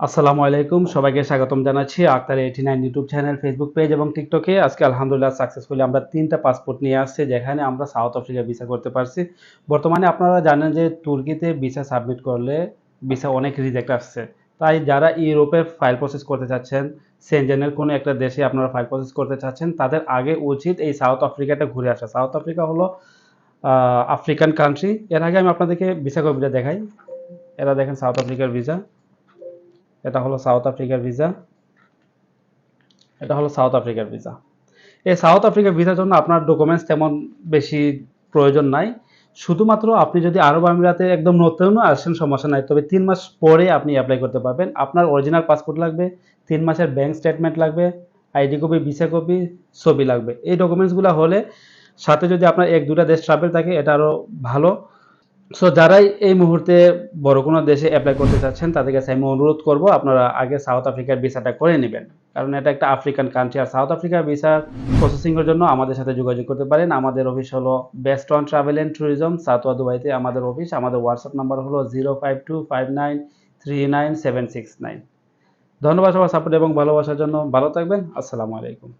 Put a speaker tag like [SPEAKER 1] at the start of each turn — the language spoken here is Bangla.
[SPEAKER 1] আসসালামু আলাইকুম, সবাইকে স্বাগতম জানাচ্ছি Akhtar eighty nine YouTube channel Facebook page এবং টিকটকে আজকে আলহামদুলিল্লাহ সাকসেসফুলি আমরা তিনটা পাসপোর্ট নিয়ে আসছি, যেখানে আমরা সাউথ আফ্রিকা ভিসা করতে পারছি। বর্তমানে আপনারা জানেন যে তুর্কিতে ভিসা সাবমিট করলে ভিসা অনেক রিজেক্ট আসছে। তাই যারা ইউরোপে ফাইল প্রসেস করতে চাচ্ছেন সেনজেনের কোনো একটা দেশে আপনারা ফাইল প্রসেস করতে চাচ্ছেন, তাদের আগে উচিত এই সাউথ আফ্রিকাটা ঘুরে আসা। সাউথ আফ্রিকা হলো আফ্রিকান কান্ট্রি এর আগে আমি আপনাদেরকে ভিসা কপিটা দেখাই। এরা দেখেন সাউথ আফ্রিকার ভিসা এটা হলো সাউথ আফ্রিকার ভিসা। এটা হলো সাউথ আফ্রিকার ভিসা। এই সাউথ আফ্রিকার ভিসার জন্য আপনার ডকুমেন্টস তেমন বেশি প্রয়োজন নাই। শুধুমাত্র আপনি যদি আরব আমিরাতে একদম নতুনও আসেন, সমস্যা নাই। তবে তিন মাস পরে আপনি অ্যাপ্লাই করতে পারবেন। আপনার অরিজিনাল পাসপোর্ট লাগবে, তিন মাসের ব্যাংক স্টেটমেন্ট লাগবে আইডি কপি ভিসা কপি ছবি লাগবে। এই ডকুমেন্টসগুলো হলে সাথে যদি আপনার এক দুটা দেশ ট্রাভেল থাকে, এটা আরও ভালো। সো যারাই এই মুহূর্তে বড় কোনো দেশে অ্যাপ্লাই করতে চাচ্ছেন তাদের কাছে আমি অনুরোধ করব আপনারা আগে সাউথ আফ্রিকার ভিসাটা করে নেবেন। কারণ এটা একটা আফ্রিকান কান্ট্রি আর সাউথ আফ্রিকার ভিসা প্রসেসিংয়ের জন্য আমাদের সাথে যোগাযোগ করতে পারেন। আমাদের অফিস হলো best on travel and tourism Satwa দুবাইতে আমাদের অফিস আমাদের হোয়াটসঅ্যাপ নাম্বার হলো zero five two five nine three nine seven six nine ধন্যবাদ সবার সাপোর্ট এবং ভালোবাসার জন্য। ভালো থাকবেন। আসসালামু আলাইকুম।